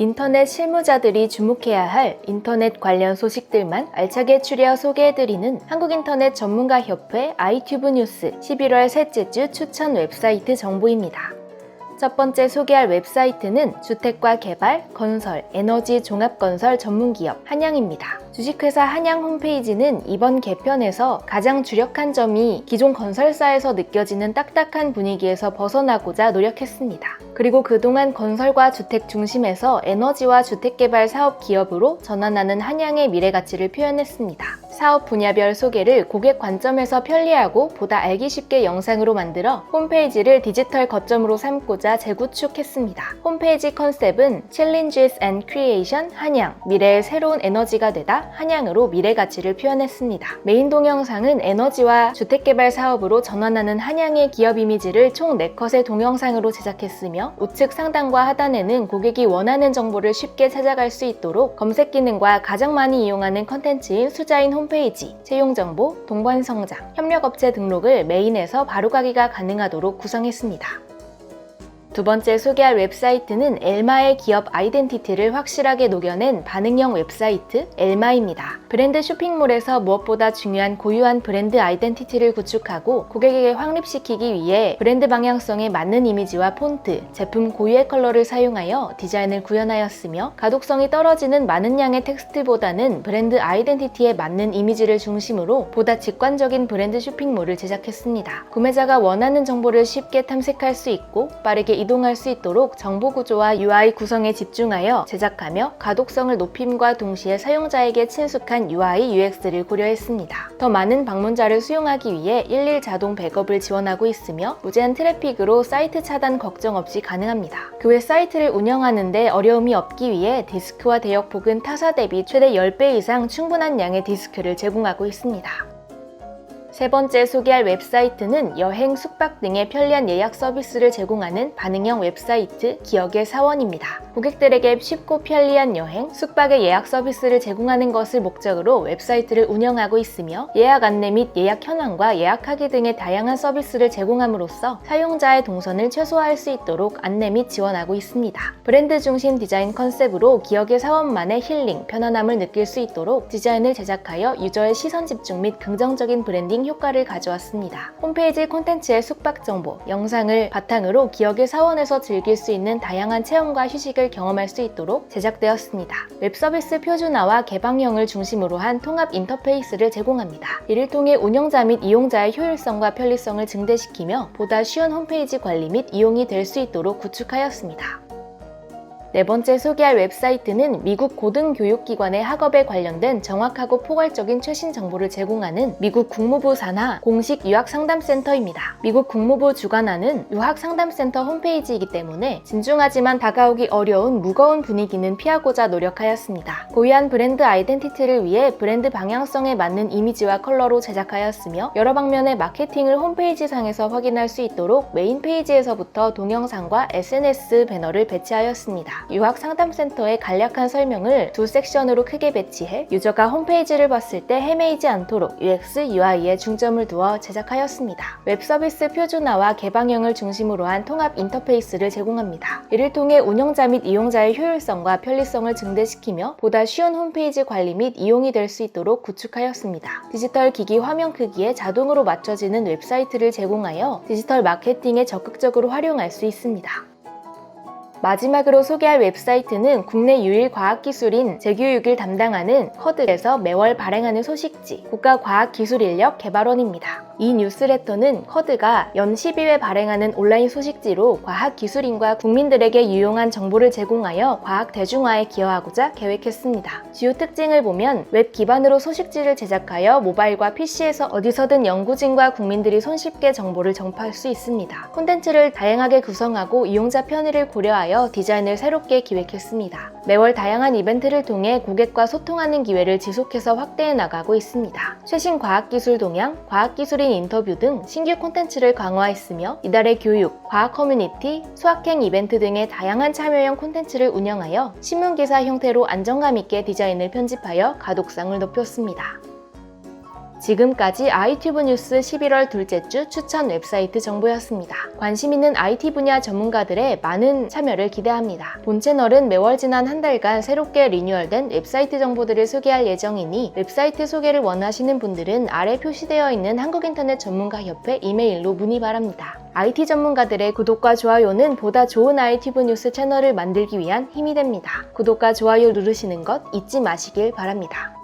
인터넷 실무자들이 주목해야 할 인터넷 관련 소식들만 알차게 추려 소개해드리는 한국인터넷 전문가협회 아이튜브 뉴스 11월 셋째 주 추천 웹사이트 정보입니다. 첫 번째 소개할 웹사이트는 주택과 개발, 건설, 에너지 종합건설 전문기업 한양입니다. 주식회사 한양 홈페이지는 이번 개편에서 가장 주력한 점이 기존 건설사에서 느껴지는 딱딱한 분위기에서 벗어나고자 노력했습니다. 그리고 그동안 건설과 주택 중심에서 에너지와 주택개발 사업 기업으로 전환하는 한양의 미래 가치를 표현했습니다. 사업 분야별 소개를 고객 관점에서 편리하고 보다 알기 쉽게 영상으로 만들어 홈페이지를 디지털 거점으로 삼고자 재구축했습니다. 홈페이지 컨셉은 Challenges and Creation 한양, 미래의 새로운 에너지가 되다 한양으로 미래 가치를 표현했습니다. 메인 동영상은 에너지와 주택개발 사업으로 전환하는 한양의 기업 이미지를 총 4컷의 동영상으로 제작했으며 우측 상단과 하단에는 고객이 원하는 정보를 쉽게 찾아갈 수 있도록 검색 기능과 가장 많이 이용하는 컨텐츠인 수자인 홈페이지, 채용 정보, 동반 성장, 협력업체 등록을 메인에서 바로가기가 가능하도록 구성했습니다. 두 번째 소개할 웹사이트는 엘마의 기업 아이덴티티를 확실하게 녹여낸 반응형 웹사이트 엘마입니다. 브랜드 쇼핑몰에서 무엇보다 중요한 고유한 브랜드 아이덴티티를 구축하고 고객에게 확립시키기 위해 브랜드 방향성에 맞는 이미지와 폰트, 제품 고유의 컬러를 사용하여 디자인을 구현하였으며 가독성이 떨어지는 많은 양의 텍스트보다는 브랜드 아이덴티티에 맞는 이미지를 중심으로 보다 직관적인 브랜드 쇼핑몰을 제작했습니다. 구매자가 원하는 정보를 쉽게 탐색할 수 있고 빠르게 이동할 수 있도록 정보 구조와 UI 구성에 집중하여 제작하며 가독성을 높임과 동시에 사용자에게 친숙한 UI, UX를 고려했습니다. 더 많은 방문자를 수용하기 위해 일일 자동 백업을 지원하고 있으며 무제한 트래픽으로 사이트 차단 걱정 없이 가능합니다. 그 외 사이트를 운영하는데 어려움이 없기 위해 디스크와 대역폭은 타사 대비 최대 10배 이상 충분한 양의 디스크를 제공하고 있습니다. 세 번째 소개할 웹사이트는 여행, 숙박 등의 편리한 예약 서비스를 제공하는 반응형 웹사이트 기억의 사원입니다. 고객들에게 쉽고 편리한 여행, 숙박의 예약 서비스를 제공하는 것을 목적으로 웹사이트를 운영하고 있으며 예약 안내 및 예약 현황과 예약하기 등의 다양한 서비스를 제공함으로써 사용자의 동선을 최소화할 수 있도록 안내 및 지원하고 있습니다. 브랜드 중심 디자인 컨셉으로 기억의 사원만의 힐링, 편안함을 느낄 수 있도록 디자인을 제작하여 유저의 시선 집중 및 긍정적인 브랜딩 효과를 가져왔습니다. 홈페이지 콘텐츠의 숙박 정보, 영상을 바탕으로 기억의 사원에서 즐길 수 있는 다양한 체험과 휴식을 경험할 수 있도록 제작되었습니다. 웹 서비스 표준화와 개방형을 중심으로 한 통합 인터페이스를 제공합니다. 이를 통해 운영자 및 이용자의 효율성과 편리성을 증대시키며 보다 쉬운 홈페이지 관리 및 이용이 될 수 있도록 구축하였습니다. 네 번째 소개할 웹사이트는 미국 고등교육기관의 학업에 관련된 정확하고 포괄적인 최신 정보를 제공하는 미국 국무부 산하 공식 유학상담센터입니다. 미국 국무부 주관하는 유학상담센터 홈페이지이기 때문에 진중하지만 다가오기 어려운 무거운 분위기는 피하고자 노력하였습니다. 고유한 브랜드 아이덴티티를 위해 브랜드 방향성에 맞는 이미지와 컬러로 제작하였으며 여러 방면의 마케팅을 홈페이지 상에서 확인할 수 있도록 메인 페이지에서부터 동영상과 SNS 배너를 배치하였습니다. 유학 상담센터의 간략한 설명을 두 섹션으로 크게 배치해 유저가 홈페이지를 봤을 때 헤매이지 않도록 UX, UI에 중점을 두어 제작하였습니다. 웹 서비스 표준화와 개방형을 중심으로 한 통합 인터페이스를 제공합니다. 이를 통해 운영자 및 이용자의 효율성과 편리성을 증대시키며 보다 쉬운 홈페이지 관리 및 이용이 될 수 있도록 구축하였습니다. 디지털 기기 화면 크기에 자동으로 맞춰지는 웹사이트를 제공하여 디지털 마케팅에 적극적으로 활용할 수 있습니다. 마지막으로 소개할 웹사이트는 국내 유일 과학기술인 재교육을 담당하는 커드에서 매월 발행하는 소식지 국가과학기술인력 개발원입니다. 이 뉴스레터는 커드가 연 12회 발행하는 온라인 소식지로 과학기술인과 국민들에게 유용한 정보를 제공하여 과학 대중화에 기여하고자 계획했습니다. 주요 특징을 보면 웹 기반으로 소식지를 제작하여 모바일과 PC에서 어디서든 연구진과 국민들이 손쉽게 정보를 정파할 수 있습니다. 콘텐츠를 다양하게 구성하고 이용자 편의를 고려하여 디자인을 새롭게 기획했습니다. 매월 다양한 이벤트를 통해 고객과 소통하는 기회를 지속해서 확대해 나가고 있습니다. 최신 과학기술 동향, 과학기술인 인터뷰 등 신규 콘텐츠를 강화했으며 이달의 교육, 과학 커뮤니티, 수학행 이벤트 등의 다양한 참여형 콘텐츠를 운영하여 신문기사 형태로 안정감 있게 디자인을 편집하여 가독성을 높였습니다. 지금까지 아이튜브 뉴스 11월 둘째 주 추천 웹사이트 정보였습니다. 관심 있는 IT 분야 전문가들의 많은 참여를 기대합니다. 본 채널은 매월 지난 한 달간 새롭게 리뉴얼된 웹사이트 정보들을 소개할 예정이니 웹사이트 소개를 원하시는 분들은 아래 표시되어 있는 한국인터넷 전문가협회 이메일로 문의 바랍니다. IT 전문가들의 구독과 좋아요는 보다 좋은 아이튜브 뉴스 채널을 만들기 위한 힘이 됩니다. 구독과 좋아요 누르시는 것 잊지 마시길 바랍니다.